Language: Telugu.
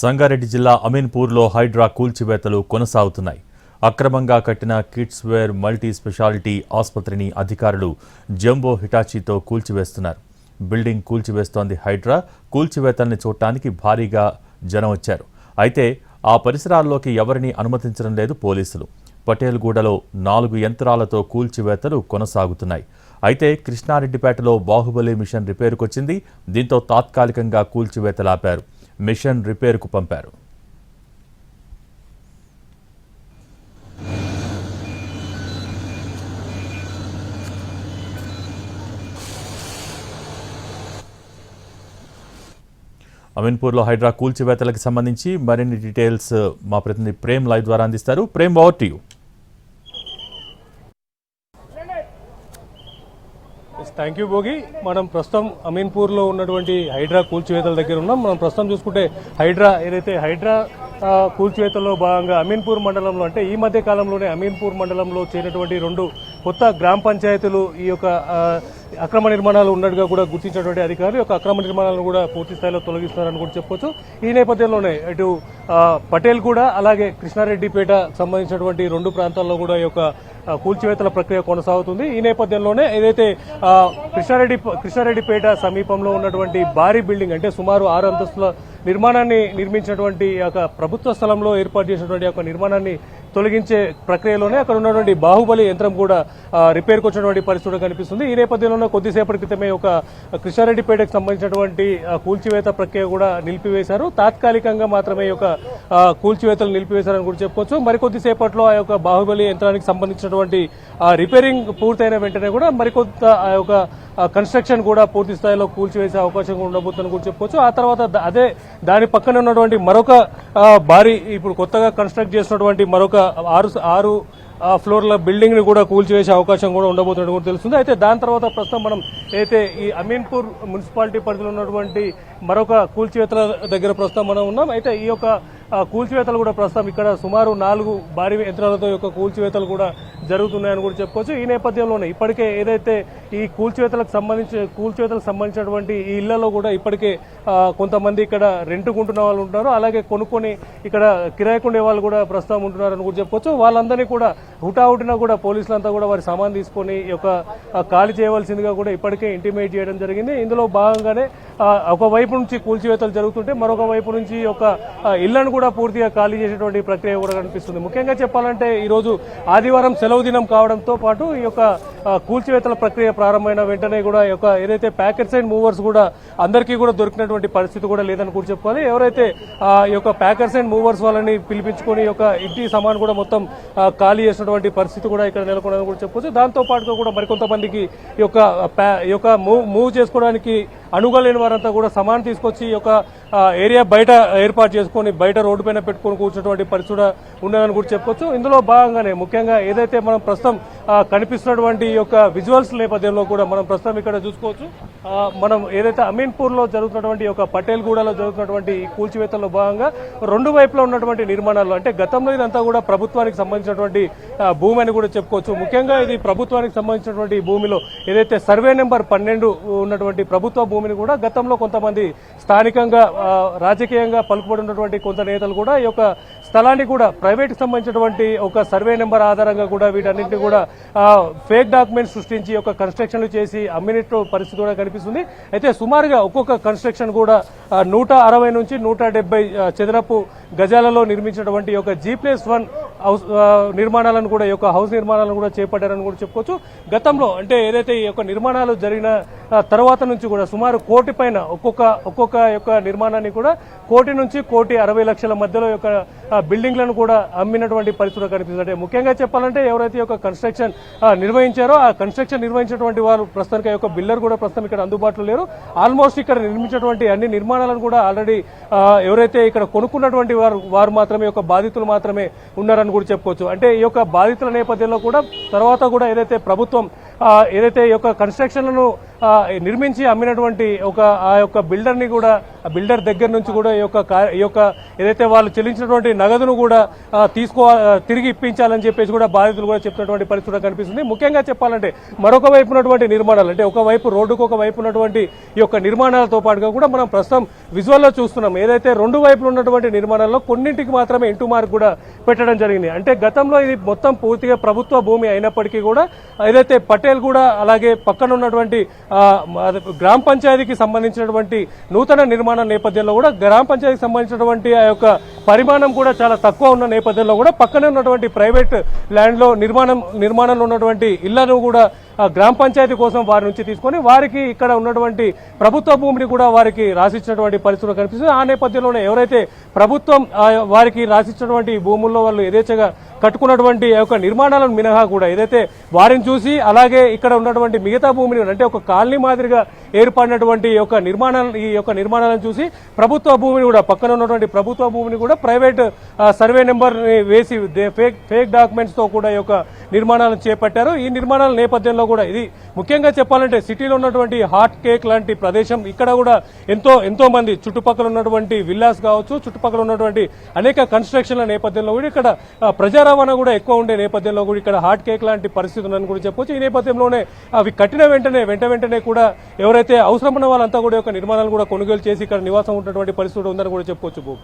సంగారెడ్డి జిల్లా అమీన్పూర్లో హైడ్రా కూల్చివేతలు కొనసాగుతున్నాయి. అక్రమంగా కట్టిన కిడ్స్ వేర్ మల్టీ స్పెషాలిటీ ఆసుపత్రిని అధికారులు జంబో హిటాచీతో కూల్చివేస్తున్నారు. బిల్డింగ్ కూల్చివేస్తోంది హైడ్రా కూల్చివేతల్ని చూడటానికి భారీగా జనం వచ్చారు. అయితే ఆ పరిసరాల్లోకి ఎవరిని అనుమతించడం లేదు పోలీసులు. పటేల్గూడలో నాలుగు యంత్రాలతో కూల్చివేతలు కొనసాగుతున్నాయి. అయితే కృష్ణారెడ్డిపేటలో బాహుబలి మిషన్ రిపేరుకొచ్చింది. దీంతో తాత్కాలికంగా కూల్చివేతలాపారు మిషన్ రిపేర్కు పంపారు. అమీన్పూర్లో హైడ్రా కూల్చివేతలకు సంబంధించి మరిన్ని డీటెయిల్స్ మా ప్రతినిధి ప్రేమ్ లైవ్ ద్వారా అందిస్తారు. Prem over to you thank you Bhogi. మనం ప్రస్తుతం అమీన్పూర్లో ఉన్నటువంటి హైడ్రా కూల్చివేతల దగ్గర ఉన్నాం. మనం ప్రస్తుతం చూసుకుంటే హైడ్రా ఏదైతే హైడ్రా కూల్చివేతల్లో భాగంగా అమీన్పూర్ మండలంలో అంటే ఈ మధ్య కాలంలోనే అమీన్పూర్ మండలంలో చేరినటువంటి రెండు కొత్త గ్రామ పంచాయతీలు ఈ యొక్క అక్రమ నిర్మాణాలు ఉన్నట్టుగా కూడా గుర్తించినటువంటి అధికారులు యొక్క అక్రమ నిర్మాణాలను కూడా పూర్తి స్థాయిలో తొలగిస్తున్నారని కూడా చెప్పొచ్చు. ఈ నేపథ్యంలోనే ఇటు పటేల్ కూడా అలాగే కృష్ణారెడ్డిపేట సంబంధించినటువంటి రెండు ప్రాంతాల్లో కూడా ఈ యొక్క కూల్చివేతల ప్రక్రియ కొనసాగుతుంది. ఈ నేపథ్యంలోనే ఏదైతే కృష్ణారెడ్డి కృష్ణారెడ్డిపేట సమీపంలో ఉన్నటువంటి భారీ బిల్డింగ్ అంటే సుమారు ఆరు అంతస్తుల నిర్మాణాన్ని నిర్మించినటువంటి ఒక యొక్క ప్రభుత్వ స్థలంలో ఏర్పాటు చేసినటువంటి ఒక నిర్మాణాన్ని తొలగించే ప్రక్రియలోనే అక్కడ ఉన్నటువంటి బాహుబలి యంత్రం కూడా రిపేర్కి వచ్చినటువంటి పరిస్థితి కనిపిస్తుంది. ఈ నేపథ్యంలో కొద్దిసేపటి క్రితమే ఒక కృష్ణారెడ్డిపేటకు సంబంధించినటువంటి ఆ, కూల్చివేత ప్రక్రియ కూడా నిలిపివేశారు. తాత్కాలికంగా మాత్రమే ఈ కూల్చివేతలు నిలిపివేశారని కూడా చెప్పుకోవచ్చు. మరికొద్దిసేపట్లో ఆ యొక్క బాహుబలి యంత్రానికి సంబంధించినటువంటి ఆ, రిపేరింగ్ పూర్తయిన వెంటనే కూడా మరికొంత ఆ యొక్క ఆ, కన్స్ట్రక్షన్ కూడా పూర్తి స్థాయిలో కూల్చివేసే అవకాశం కూడా ఉండబోతుందని కూడా చెప్పుకోవచ్చు. ఆ తర్వాత అదే దాని పక్కన ఉన్నటువంటి మరొక భారీ ఇప్పుడు కొత్తగా కన్స్ట్రక్ట్ చేసినటువంటి మరొక ఆరు ఆరు ఫ్లోర్ల బిల్డింగ్ని కూడా కూల్చివేసే అవకాశం కూడా ఉండబోతున్నట్టు కూడా తెలుస్తుంది. అయితే దాని తర్వాత ప్రస్తుతం మనం అయితే ఈ అమీన్పూర్ మున్సిపాలిటీ పరిధిలో ఉన్నటువంటి మరొక కూల్చివేతల దగ్గర ప్రస్తుతం మనం ఉన్నాం. అయితే ఈ యొక్క కూల్చివేతలు కూడా ప్రస్తుతం ఇక్కడ సుమారు నాలుగు భారీ యంత్రాలతో యొక్క కూల్చివేతలు కూడా జరుగుతున్నాయని కూడా చెప్పుకోవచ్చు. ఈ నేపథ్యంలోనే ఇప్పటికే ఏదైతే ఈ కూల్చివేతలకు సంబంధించి కూల్చివేతలకు సంబంధించినటువంటి ఈ ఇళ్ళలో కూడా ఇప్పటికే కొంతమంది ఇక్కడ రెంట్కుంటున్న వాళ్ళు ఉంటారు అలాగే కొనుక్కొని ఇక్కడ కిరాయకుండే వాళ్ళు కూడా ప్రస్తుతం ఉంటున్నారని కూడా చెప్పొచ్చు వాళ్ళందరినీ కూడా హుటాహుటిన కూడా పోలీసులంతా కూడా వారి సామాన్ తీసుకొని ఒక యొక్క ఖాళీ చేయవలసిందిగా కూడా ఇప్పటికే ఇంటిమేట్ చేయడం జరిగింది. ఇందులో భాగంగానే ఒకవైపు ఒక వైపు నుంచి కూల్చివేతలు జరుగుతుంటే మరొక వైపు నుంచి ఒక యొక్క ఇళ్ళను కూడా పూర్తిగా ఖాళీ చేసేటువంటి ప్రక్రియ కూడా కనిపిస్తుంది. ముఖ్యంగా చెప్పాలంటే ఈరోజు ఆదివారం సెలవు దినం కావడంతో పాటు ఈ యొక్క కూల్చివేతల ప్రక్రియ ప్రారంభమైన వెంటనే కూడా యొక్క ఏదైతే ప్యాకెట్స్ అండ్ మూవర్స్ కూడా అందరికీ కూడా దొరికినటువంటి పరిస్థితి కూడా లేదని కూడా చెప్పుకోవాలి. ఎవరైతే ఆ, ఈ యొక్క ప్యాకెట్స్ అండ్ మూవర్స్ వాళ్ళని పిలిపించుకొని యొక్క ఇంటి సామాన్ కూడా మొత్తం ఖాళీ చేసినటువంటి పరిస్థితి కూడా ఇక్కడ నెలకొన్నదని కూడా చెప్పొచ్చు దాంతో పాటుగా కూడా మరికొంతమందికి ఈ యొక్క ప్యా- ఈ యొక్క మూవ్ మూవ్ చేసుకోవడానికి అనుగలేని వారంతా కూడా సమానం తీసుకొచ్చి ఒక ఏరియా బయట ఏర్పాటు చేసుకొని బయట రోడ్డు పైన పెట్టుకొని కూర్చున్నటువంటి పరిస్థితి కూడా ఉన్నదని కూడా చెప్పొచ్చు. ఇందులో భాగంగానే ముఖ్యంగా ఏదైతే మనం ప్రస్తుతం కనిపిస్తున్నటువంటి యొక్క విజువల్స్ నేపథ్యంలో కూడా మనం ప్రస్తుతం ఇక్కడ చూసుకోవచ్చు. మనం ఏదైతే అమీన్పూర్లో జరుగుతున్నటువంటి ఒక పటేల్ పటేల్గూడలో జరుగుతున్నటువంటి కూల్చివేతల్లో భాగంగా రెండు వైపులా ఉన్నటువంటి నిర్మాణాలు అంటే గతంలో ఇదంతా కూడా ప్రభుత్వానికి సంబంధించినటువంటి భూమి అని కూడా చెప్పుకోవచ్చు. ముఖ్యంగా ఇది ప్రభుత్వానికి సంబంధించినటువంటి భూమిలో ఏదైతే సర్వే నెంబర్ పన్నెండు ఉన్నటువంటి ప్రభుత్వ భూమి భూమిని కూడా గతంలో కొంతమంది స్థానికంగా రాజకీయంగా పలుకుబడి ఉన్నటువంటి కొంత నేతలు కూడా ఈ యొక్క స్థలాన్ని కూడా ప్రైవేట్ సంబంధించినటువంటి ఒక సర్వే నెంబర్ ఆధారంగా కూడా వీటన్నింటినీ కూడా ఫేక్ డాక్యుమెంట్స్ సృష్టించి ఒక యొక్క కన్స్ట్రక్షన్లు చేసి అమ్మినట్టు పరిస్థితి కూడా కనిపిస్తుంది. అయితే సుమారుగా ఒక్కొక్క కన్స్ట్రక్షన్ కూడా నూట అరవై నుంచి నూట డెబ్బై చదరపు గజాలలో నిర్మించినటువంటి ఒక జీ ప్లస్ వన్ హౌస్ నిర్మాణాలను కూడా ఈ యొక్క హౌస్ నిర్మాణాలను కూడా చేపట్టారని కూడా చెప్పుకోవచ్చు. గతంలో అంటే ఏదైతే ఈ యొక్క నిర్మాణాలు జరిగిన తర్వాత నుంచి కూడా సుమారు కోటి పైన ఒక్కొక్క ఒక్కొక్క యొక్క నిర్మాణాన్ని కూడా కోటి నుంచి కోటి అరవై లక్షల మధ్యలో యొక్క బిల్డింగ్లను కూడా అమ్మినటువంటి పరిస్థితులు కనిపిస్తుంది అంటే ముఖ్యంగా చెప్పాలంటే ఎవరైతే యొక్క కన్స్ట్రక్షన్ నిర్వహించారో ఆ కన్స్ట్రక్షన్ నిర్వహించినటువంటి వారు ప్రస్తుతానికి యొక్క బిల్లర్ కూడా ప్రస్తుతం ఇక్కడ అందుబాటులో లేరు. ఆల్మోస్ట్ ఇక్కడ నిర్మించినటువంటి అన్ని నిర్మాణాలను కూడా ఆల్రెడీ ఎవరైతే ఇక్కడ కొనుక్కున్నటువంటి వారు వారు మాత్రమే యొక్క బాధితులు మాత్రమే ఉన్నారని కూడా చెప్పుకోవచ్చు. అంటే ఈ యొక్క బాధితుల నేపథ్యంలో కూడా తర్వాత కూడా ఏదైతే ప్రభుత్వం ఏదైతే ఈ యొక్క కన్స్ట్రక్షన్లను నిర్మించి అమ్మినటువంటి ఒక ఆ యొక్క బిల్డర్ని కూడా ఆ బిల్డర్ దగ్గర నుంచి కూడా ఈ యొక్క ఈ యొక్క ఏదైతే వాళ్ళు చెల్లించినటువంటి నగదును కూడా తీసుకో తిరిగి ఇప్పించాలని చెప్పేసి కూడా బాధితులు కూడా చెప్తున్నటువంటి పరిస్థితి కూడా కనిపిస్తుంది. ముఖ్యంగా చెప్పాలంటే మరొక వైపు ఉన్నటువంటి నిర్మాణాలు అంటే ఒకవైపు రోడ్డుకు ఒక వైపు ఉన్నటువంటి ఈ యొక్క నిర్మాణాలతో పాటుగా కూడా మనం ప్రస్తుతం విజువల్లో చూస్తున్నాం. ఏదైతే రెండు వైపులు ఉన్నటువంటి నిర్మాణాల్లో కొన్నింటికి మాత్రమే ఇంటూ మార్క్ కూడా పెట్టడం జరిగింది. అంటే గతంలో ఇది మొత్తం పూర్తిగా ప్రభుత్వ భూమి అయినప్పటికీ కూడా ఏదైతే పటేల్ కూడా అలాగే పక్కన ఉన్నటువంటి గ్రామ పంచాయతీకి సంబంధించినటువంటి నూతన నిర్మాణ నేపథ్యంలో కూడా గ్రామ పంచాయతీకి సంబంధించినటువంటి ఆ యొక్క పరిమాణం కూడా చాలా తక్కువ ఉన్న నేపథ్యంలో కూడా పక్కనే ఉన్నటువంటి ప్రైవేట్ ల్యాండ్లో నిర్మాణం నిర్మాణంలో ఉన్నటువంటి ఇళ్ళను కూడా గ్రామ పంచాయతీ కోసం వారి నుంచి తీసుకొని వారికి ఇక్కడ ఉన్నటువంటి ప్రభుత్వ భూమిని కూడా వారికి రాసిచ్చినటువంటి పరిస్థితులు కనిపిస్తుంది ఆ నేపథ్యంలోనే ఎవరైతే ప్రభుత్వం వారికి రాసిచ్చినటువంటి భూముల్లో వాళ్ళు యథేచ్ఛగా కట్టుకున్నటువంటి యొక్క నిర్మాణాలను మినహా కూడా ఏదైతే వారిని చూసి అలాగే ఇక్కడ ఉన్నటువంటి మిగతా భూమిని అంటే ఒక కాలనీ మాదిరిగా ఏర్పడినటువంటి యొక్క నిర్మాణాలు ఈ యొక్క నిర్మాణాలను చూసి ప్రభుత్వ భూమిని కూడా పక్కన ఉన్నటువంటి ప్రభుత్వ భూమిని కూడా ప్రైవేట్ సర్వే నెంబర్ వేసి ఫేక్ ఫేక్ డాక్యుమెంట్స్తో కూడా ఈ యొక్క నిర్మాణాలను చేపట్టారు. ఈ నిర్మాణాల నేపథ్యంలో కూడా ఇది ముఖ్యంగా చెప్పాలంటే సిటీలో ఉన్నటువంటి హాట్ కేక్ లాంటి ప్రదేశం ఇక్కడ కూడా ఎంతో ఎంతో మంది చుట్టుపక్కల ఉన్నటువంటి విల్లాస్ కావచ్చు చుట్టుపక్కల ఉన్నటువంటి అనేక కన్స్ట్రక్షన్ల నేపథ్యంలో కూడా ఇక్కడ ఆ, ప్రజా రవాణా కూడా ఎక్కువ ఉండే నేపథ్యంలో కూడా ఇక్కడ హార్ట్ కేక్ లాంటి పరిస్థితి ఉందని కూడా చెప్పొచ్చు. ఈ నేపథ్యంలోనే అవి కట్టిన వెంటనే వెంట వెంటనే కూడా ఎవరైతే అవసరమైన వాళ్ళంతా కూడా యొక్క నిర్మాణాలు కూడా కొనుగోలు చేసి ఇక్కడ నివాసం ఉన్నటువంటి పరిస్థితి ఉందని కూడా చెప్పుకోవచ్చు బాబు